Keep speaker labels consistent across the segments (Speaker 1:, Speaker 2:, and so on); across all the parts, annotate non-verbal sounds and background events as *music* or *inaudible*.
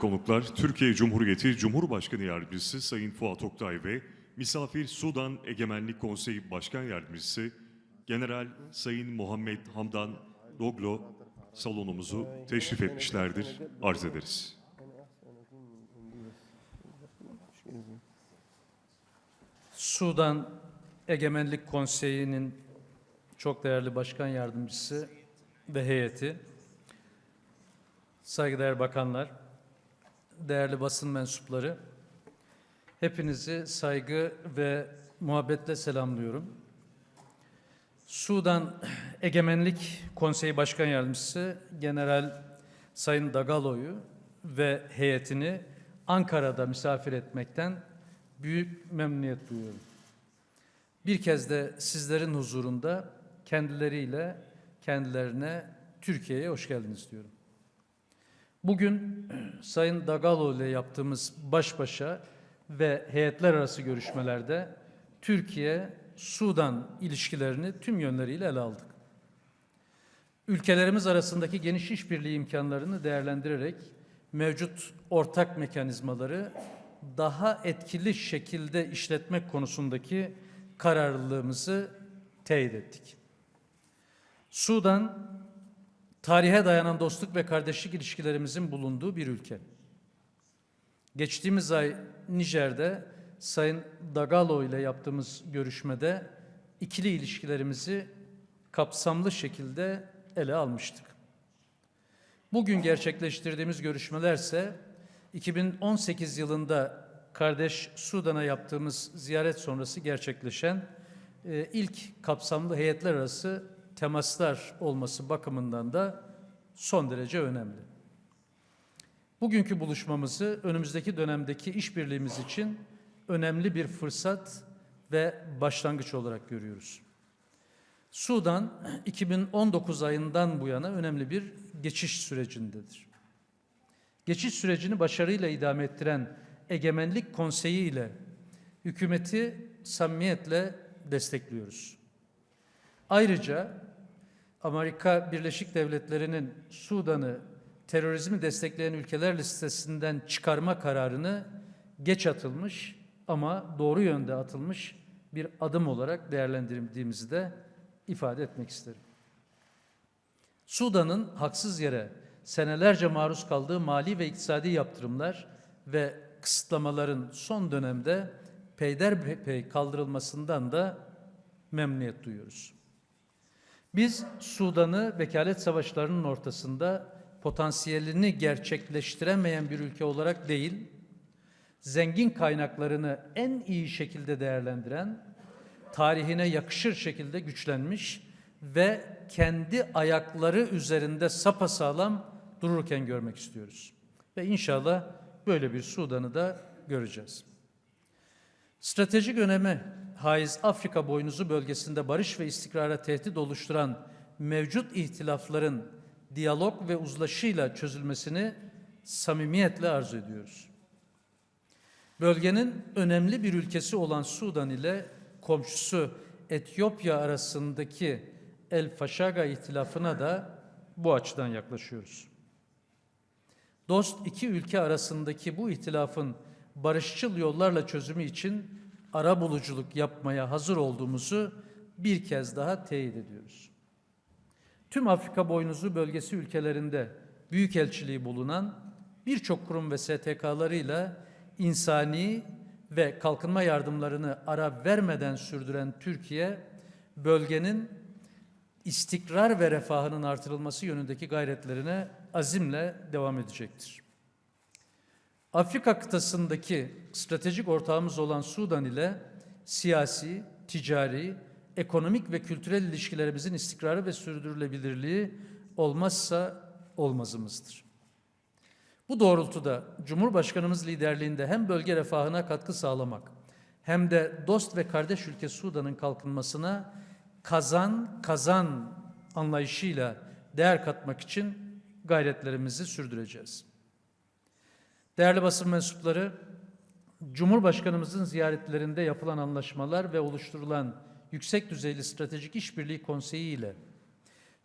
Speaker 1: konuklar, Türkiye Cumhuriyeti Cumhurbaşkanı Yardımcısı Sayın Fuat Oktay ve misafir Sudan Egemenlik Konseyi Başkan Yardımcısı General Sayın Muhammed Hamdan Doglo salonumuzu teşrif etmişlerdir. Arz ederiz.
Speaker 2: Sudan Egemenlik Konseyi'nin çok değerli başkan yardımcısı ve heyeti, saygıdeğer bakanlar, değerli basın mensupları, hepinizi saygı ve muhabbetle selamlıyorum. Sudan Egemenlik Konseyi Başkan Yardımcısı General Sayın Dagalo'yu ve heyetini Ankara'da misafir etmekten büyük memnuniyet duyuyorum. Bir kez de sizlerin huzurunda kendileriyle kendilerine Türkiye'ye hoş geldiniz diyorum. Bugün Sayın Dagalo ile yaptığımız baş başa ve heyetler arası görüşmelerde Türkiye-Sudan ilişkilerini tüm yönleriyle ele aldık. Ülkelerimiz arasındaki geniş işbirliği imkanlarını değerlendirerek mevcut ortak mekanizmaları daha etkili şekilde işletmek konusundaki kararlılığımızı teyit ettik. Sudan, tarihe dayanan dostluk ve kardeşlik ilişkilerimizin bulunduğu bir ülke. Geçtiğimiz ay Nijer'de Sayın Dagalo ile yaptığımız görüşmede ikili ilişkilerimizi kapsamlı şekilde ele almıştık. Bugün gerçekleştirdiğimiz görüşmelerse 2018 yılında kardeş Sudan'a yaptığımız ziyaret sonrası gerçekleşen e, ilk kapsamlı heyetler arası temaslar olması bakımından da son derece önemli. Bugünkü buluşmamızı önümüzdeki dönemdeki işbirliğimiz için önemli bir fırsat ve başlangıç olarak görüyoruz. Sudan 2019 ayından bu yana önemli bir geçiş sürecindedir. Geçiş sürecini başarıyla idame ettiren Egemenlik Konseyi ile hükümeti samimiyetle destekliyoruz. Ayrıca Amerika Birleşik Devletleri'nin Sudan'ı terörizmi destekleyen ülkeler listesinden çıkarma kararını geç atılmış ama doğru yönde atılmış bir adım olarak değerlendirdiğimizi de ifade etmek isterim. Sudan'ın haksız yere senelerce maruz kaldığı mali ve iktisadi yaptırımlar ve kısıtlamaların son dönemde peyderpey kaldırılmasından da memnuniyet duyuyoruz. Biz Sudan'ı vekalet savaşlarının ortasında potansiyelini gerçekleştiremeyen bir ülke olarak değil, zengin kaynaklarını en iyi şekilde değerlendiren, tarihine yakışır şekilde güçlenmiş ve kendi ayakları üzerinde sapasağlam dururken görmek istiyoruz. Ve inşallah böyle bir Sudan'ı da göreceğiz. Stratejik öneme haiz Afrika boynuzu bölgesinde barış ve istikrara tehdit oluşturan mevcut ihtilafların diyalog ve uzlaşıyla çözülmesini samimiyetle arzu ediyoruz. Bölgenin önemli bir ülkesi olan Sudan ile komşusu Etiyopya arasındaki El Faşaga ihtilafına da bu açıdan yaklaşıyoruz. Dost iki ülke arasındaki bu ihtilafın barışçıl yollarla çözümü için ara buluculuk yapmaya hazır olduğumuzu bir kez daha teyit ediyoruz. Tüm Afrika boynuzu bölgesi ülkelerinde büyükelçiliği bulunan birçok kurum ve STK'larıyla insani ve kalkınma yardımlarını ara vermeden sürdüren Türkiye, bölgenin istikrar ve refahının artırılması yönündeki gayretlerine azimle devam edecektir. Afrika kıtasındaki stratejik ortağımız olan Sudan ile siyasi, ticari, ekonomik ve kültürel ilişkilerimizin istikrarı ve sürdürülebilirliği olmazsa olmazımızdır. Bu doğrultuda Cumhurbaşkanımız liderliğinde hem bölge refahına katkı sağlamak hem de dost ve kardeş ülke Sudan'ın kalkınmasına kazan kazan anlayışıyla değer katmak için gayretlerimizi sürdüreceğiz. Değerli basın mensupları, Cumhurbaşkanımızın ziyaretlerinde yapılan anlaşmalar ve oluşturulan yüksek düzeyli stratejik işbirliği konseyi ile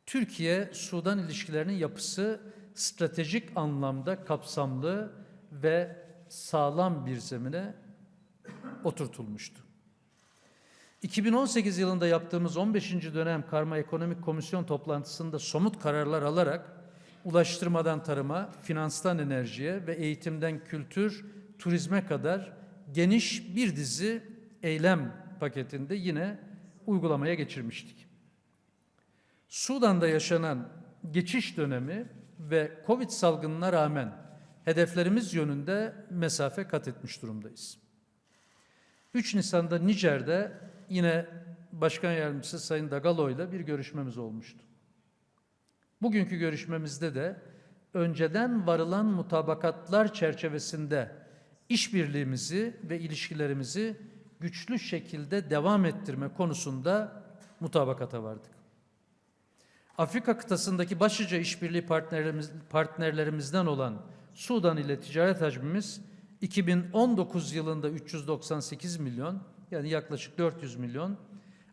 Speaker 2: Türkiye-Sudan ilişkilerinin yapısı stratejik anlamda kapsamlı ve sağlam bir zemine oturtulmuştu. 2018 yılında yaptığımız 15. dönem Karma Ekonomik Komisyon toplantısında somut kararlar alarak ulaştırmadan tarıma, finanstan enerjiye ve eğitimden kültür, turizme kadar geniş bir dizi eylem paketinde yine uygulamaya geçirmiştik. Sudan'da yaşanan geçiş dönemi ve Covid salgınına rağmen hedeflerimiz yönünde mesafe kat etmiş durumdayız. 3 Nisan'da Nijer'de yine Başkan Yardımcısı Sayın Dagalo ile bir görüşmemiz olmuştu. Bugünkü görüşmemizde de önceden varılan mutabakatlar çerçevesinde işbirliğimizi ve ilişkilerimizi güçlü şekilde devam ettirme konusunda mutabakata vardık. Afrika kıtasındaki başlıca işbirliği partnerlerimiz, partnerlerimizden olan Sudan ile ticaret hacmimiz 2019 yılında 398 milyon yani yaklaşık 400 milyon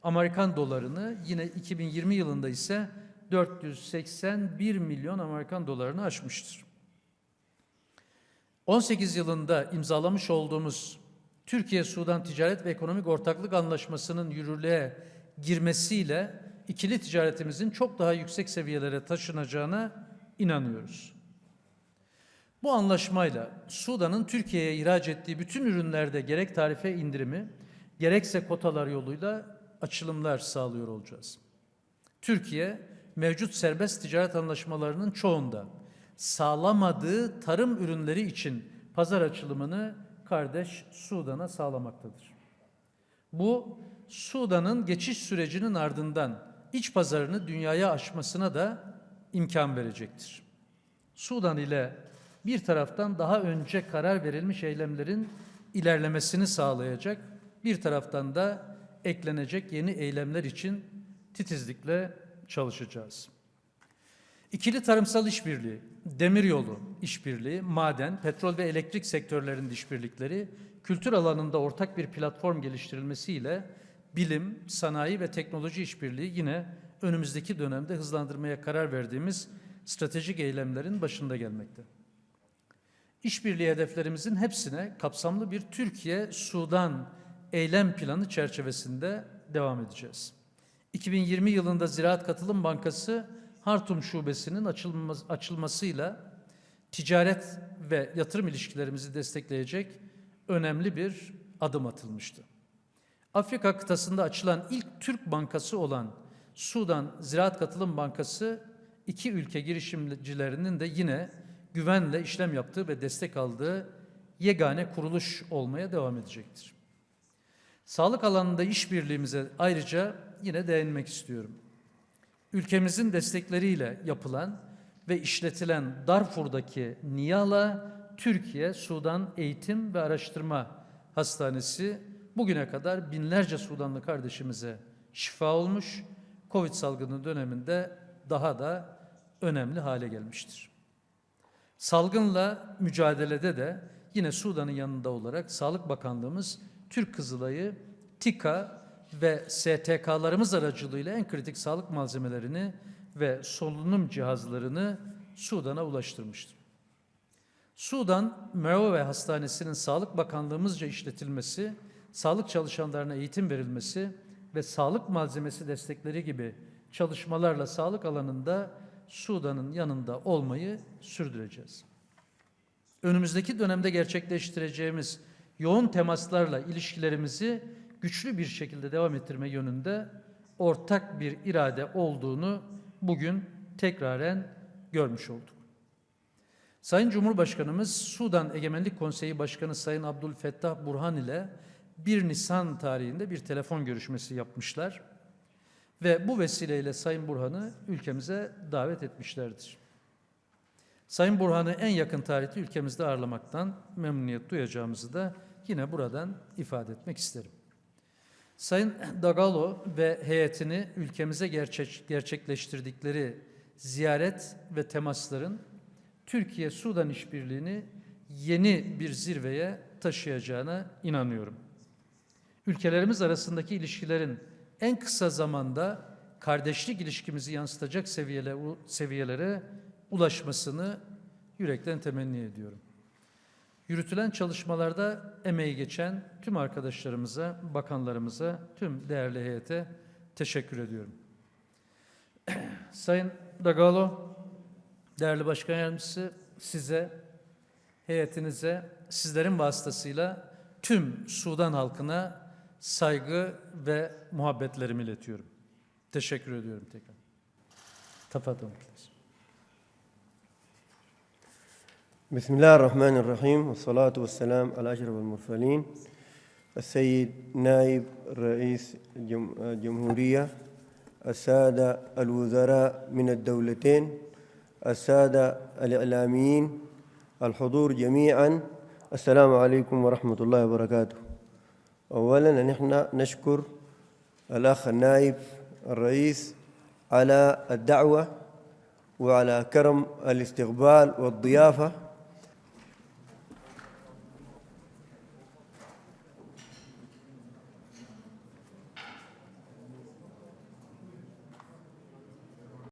Speaker 2: Amerikan dolarını yine 2020 yılında ise 481 milyon Amerikan dolarını aşmıştır. 18 yılında imzalamış olduğumuz Türkiye-Sudan Ticaret ve Ekonomik Ortaklık Anlaşması'nın yürürlüğe girmesiyle ikili ticaretimizin çok daha yüksek seviyelere taşınacağına inanıyoruz. Bu anlaşmayla Sudan'ın Türkiye'ye ihraç ettiği bütün ürünlerde gerek tarife indirimi gerekse kotalar yoluyla açılımlar sağlıyor olacağız. Türkiye mevcut serbest ticaret anlaşmalarının çoğunda sağlamadığı tarım ürünleri için pazar açılımını kardeş Sudan'a sağlamaktadır. Bu Sudan'ın geçiş sürecinin ardından iç pazarını dünyaya açmasına da imkan verecektir. Sudan ile bir taraftan daha önce karar verilmiş eylemlerin ilerlemesini sağlayacak, bir taraftan da eklenecek yeni eylemler için titizlikle çalışacağız. İkili tarımsal işbirliği, demiryolu işbirliği, maden, petrol ve elektrik sektörlerinde işbirlikleri, kültür alanında ortak bir platform geliştirilmesiyle bilim, sanayi ve teknoloji işbirliği yine önümüzdeki dönemde hızlandırmaya karar verdiğimiz stratejik eylemlerin başında gelmekte. İşbirliği hedeflerimizin hepsine kapsamlı bir Türkiye-Sudan eylem planı çerçevesinde devam edeceğiz. 2020 yılında Ziraat Katılım Bankası Hartum Şubesi'nin açılması, açılmasıyla ticaret ve yatırım ilişkilerimizi destekleyecek önemli bir adım atılmıştı. Afrika kıtasında açılan ilk Türk bankası olan Sudan Ziraat Katılım Bankası iki ülke girişimcilerinin de yine güvenle işlem yaptığı ve destek aldığı yegane kuruluş olmaya devam edecektir. Sağlık alanında işbirliğimize ayrıca yine değinmek istiyorum. Ülkemizin destekleriyle yapılan ve işletilen Darfur'daki Niyala Türkiye Sudan Eğitim ve Araştırma Hastanesi bugüne kadar binlerce Sudanlı kardeşimize şifa olmuş, Covid salgını döneminde daha da önemli hale gelmiştir. Salgınla mücadelede de yine Sudan'ın yanında olarak Sağlık Bakanlığımız Türk Kızılay'ı TİKA ve STK'larımız aracılığıyla en kritik sağlık malzemelerini ve solunum cihazlarını Sudan'a ulaştırmıştır. Sudan Merove Hastanesi'nin Sağlık Bakanlığımızca işletilmesi, sağlık çalışanlarına eğitim verilmesi ve sağlık malzemesi destekleri gibi çalışmalarla sağlık alanında Sudan'ın yanında olmayı sürdüreceğiz. Önümüzdeki dönemde gerçekleştireceğimiz yoğun temaslarla ilişkilerimizi güçlü bir şekilde devam ettirme yönünde ortak bir irade olduğunu bugün tekraren görmüş olduk. Sayın Cumhurbaşkanımız Sudan Egemenlik Konseyi Başkanı Sayın Abdülfettah Burhan ile 1 Nisan tarihinde bir telefon görüşmesi yapmışlar ve bu vesileyle Sayın Burhan'ı ülkemize davet etmişlerdir. Sayın Burhan'ı en yakın tarihte ülkemizde ağırlamaktan memnuniyet duyacağımızı da yine buradan ifade etmek isterim. Sayın Dagalo ve heyetini ülkemize gerçek, gerçekleştirdikleri ziyaret ve temasların Türkiye-Sudan işbirliğini yeni bir zirveye taşıyacağına inanıyorum. Ülkelerimiz arasındaki ilişkilerin en kısa zamanda kardeşlik ilişkimizi yansıtacak seviyelere, seviyelere ulaşmasını yürekten temenni ediyorum. Yürütülen çalışmalarda emeği geçen tüm arkadaşlarımıza, bakanlarımıza, tüm değerli heyete teşekkür ediyorum. *clears throat* Sayın Dagalo, değerli başkan yardımcısı, size, heyetinize, sizlerin vasıtasıyla tüm Sudan halkına saygı ve muhabbetlerimi iletiyorum. Teşekkür ediyorum tekrar. Tafadol.
Speaker 3: بسم الله الرحمن الرحيم والصلاة والسلام على أشرف المرسلين. السيد نائب رئيس الجم- الجمهورية السادة الوزراء من الدولتين السادة الإعلاميين الحضور جميعا. السلام عليكم ورحمة الله وبركاته. أولا نحن نشكر الأخ النائب الرئيس على الدعوة وعلى كرم الاستقبال والضيافة.